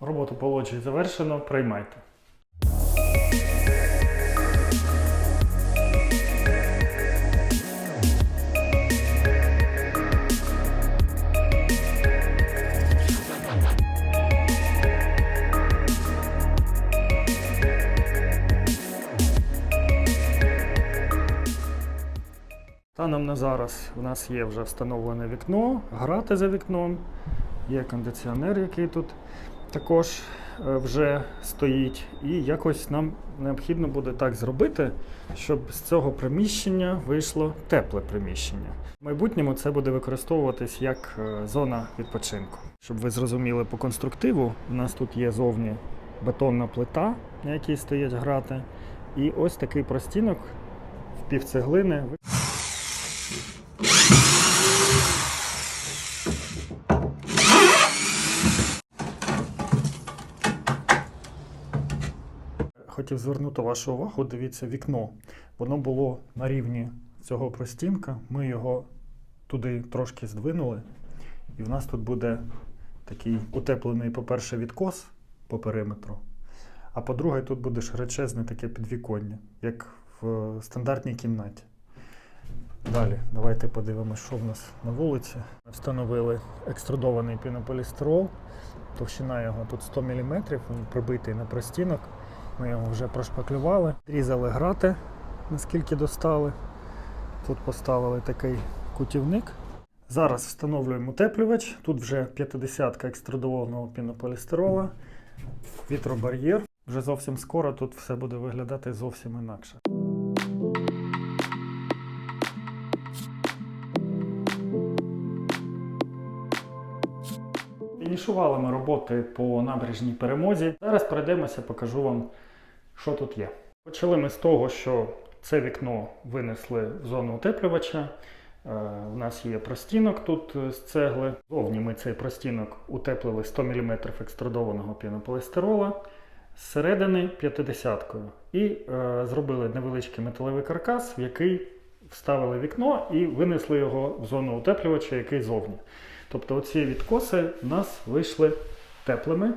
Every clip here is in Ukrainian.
Роботу по лоджії завершено, приймайте. Станом на зараз у нас є вже встановлене вікно, грати за вікном, є кондиціонер, який тут також е, вже стоїть. І якось нам необхідно буде так зробити, щоб з цього приміщення вийшло тепле приміщення. В майбутньому це буде використовуватись як е, зона відпочинку. Щоб ви зрозуміли по конструктиву, у нас тут є зовні бетонна плита, на якій стоять грати, і ось такий простінок в півцеглини. Хотів звернути вашу увагу, дивіться вікно. Воно було на рівні цього простінка. Ми його туди трошки здвинули. І в нас тут буде такий утеплений, по-перше, відкос по периметру. А по-друге, тут буде широчезне таке підвіконня, як в стандартній кімнаті. Далі, давайте подивимося, що в нас на вулиці. Встановили екструдований пінополістирол. Товщина його тут 100 мм, він прибитий на простінок. Ми його вже прошпаклювали, різали грати, наскільки достали. Тут поставили такий кутівник. Зараз встановлюємо утеплювач. Тут вже 50 екструдованого пінополістирола, вітробар'єр. Вже зовсім скоро тут все буде виглядати зовсім інакше. Фінішували ми роботи по набережній перемозі. Зараз перейдемося, покажу вам, що тут є. Почали ми з того, що це вікно винесли в зону утеплювача. Е, У нас є простінок тут е, з цегли. Зовні ми цей простінок утеплили 100 мм екструдованого пінополістирола. Зсередини 50-кою. І е, зробили невеличкий металевий каркас, в який вставили вікно і винесли його в зону утеплювача, який зовні. Тобто оці відкоси в нас вийшли теплими,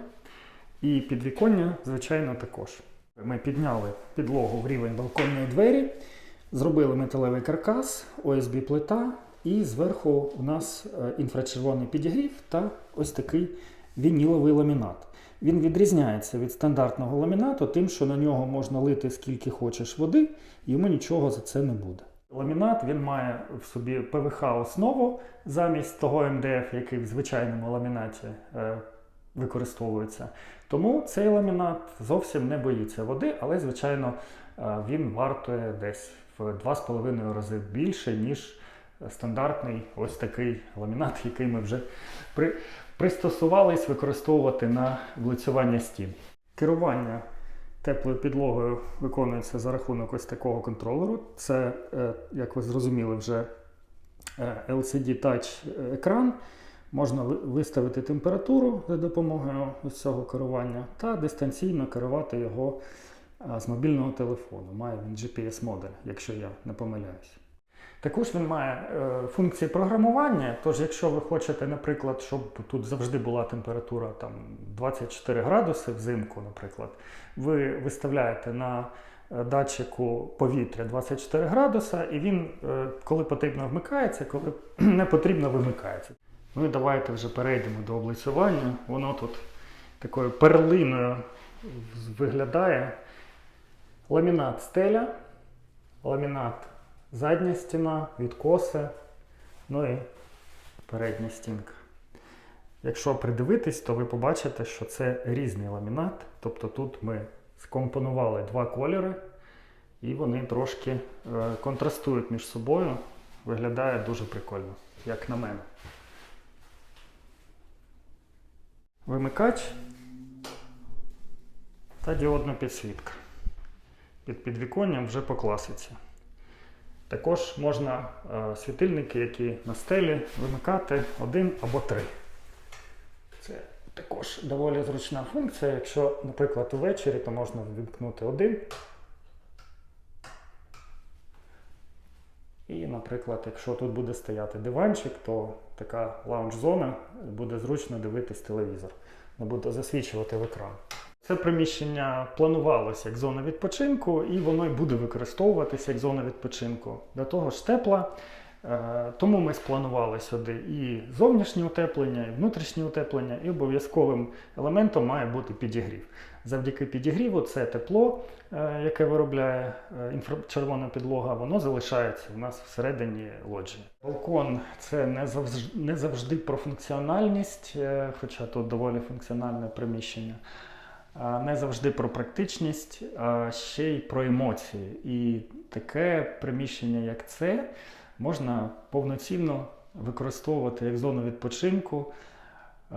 і підвіконня, звичайно, також. Ми підняли підлогу в рівень балконної двері, зробили металевий каркас, ОСБ плита, і зверху у нас е, інфрачервоний підігрів та ось такий вініловий ламінат. Він відрізняється від стандартного ламінату, тим, що на нього можна лити скільки хочеш води, йому нічого за це не буде. Ламінат він має в собі ПВХ основу замість того МДФ, який в звичайному ламінаті е, використовується. Тому цей ламінат зовсім не боїться води, але, звичайно, е, він вартує десь в 2,5 рази більше, ніж стандартний ось такий ламінат, який ми вже при, пристосувались використовувати на влицювання стін. Керування теплою підлогою виконується за рахунок ось такого контролеру. Це, е, як ви зрозуміли, вже е, LCD Touch екран. Можна виставити температуру за допомогою ось цього керування та дистанційно керувати його з мобільного телефону. Має він GPS-модуль, якщо я не помиляюсь. Також він має е, функції програмування. Тож, якщо ви хочете, наприклад, щоб тут завжди була температура там, 24 градуси взимку, наприклад, ви виставляєте на е, датчику повітря 24 градуса, і він, е, коли потрібно, вмикається, коли не потрібно, вимикається. Ну і давайте вже перейдемо до облицювання. Воно тут такою перлиною виглядає. Ламінат стеля, ламінат задня стіна, відкоси, ну і передня стінка. Якщо придивитись, то ви побачите, що це різний ламінат. Тобто тут ми скомпонували два кольори, і вони трошки е, контрастують між собою. Виглядає дуже прикольно, як на мене. Вимикач та діодна підсвітка. Під підвіконням вже по класиці. Також можна е, світильники, які на стелі, вимикати один або три. Це також доволі зручна функція. Якщо, наприклад, увечері, то можна вимкнути один. І, наприклад, якщо тут буде стояти диванчик, то така лаунж-зона буде зручно дивитись телевізор. не буду засвічувати в екран. Це приміщення планувалося як зона відпочинку, і воно й буде використовуватися як зона відпочинку. До того ж тепла. Е, Тому ми спланували сюди і зовнішнє утеплення, і внутрішнє утеплення, і обов'язковим елементом має бути підігрів. Завдяки підігріву це тепло, е, яке виробляє е, інфрачервона підлога, воно залишається у нас всередині лоджії. Балкон це не завжди, не завжди про функціональність, хоча тут доволі функціональне приміщення. А Не завжди про практичність, а ще й про емоції. І таке приміщення, як це, можна повноцінно використовувати як зону відпочинку, е,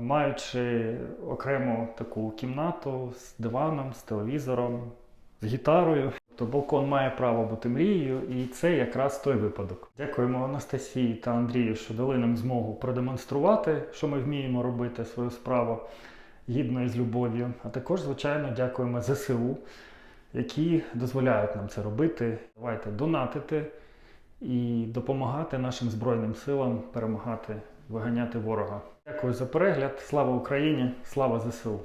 маючи окрему таку кімнату з диваном, з телевізором, з гітарою. То балкон має право бути мрією, і це якраз той випадок. Дякуємо Анастасії та Андрію, що дали нам змогу продемонструвати, що ми вміємо робити свою справу гідно і з любов'ю. А також, звичайно, дякуємо ЗСУ, які дозволяють нам це робити. Давайте донатити і допомагати нашим Збройним силам перемагати, виганяти ворога. Дякую за перегляд. Слава Україні! Слава ЗСУ!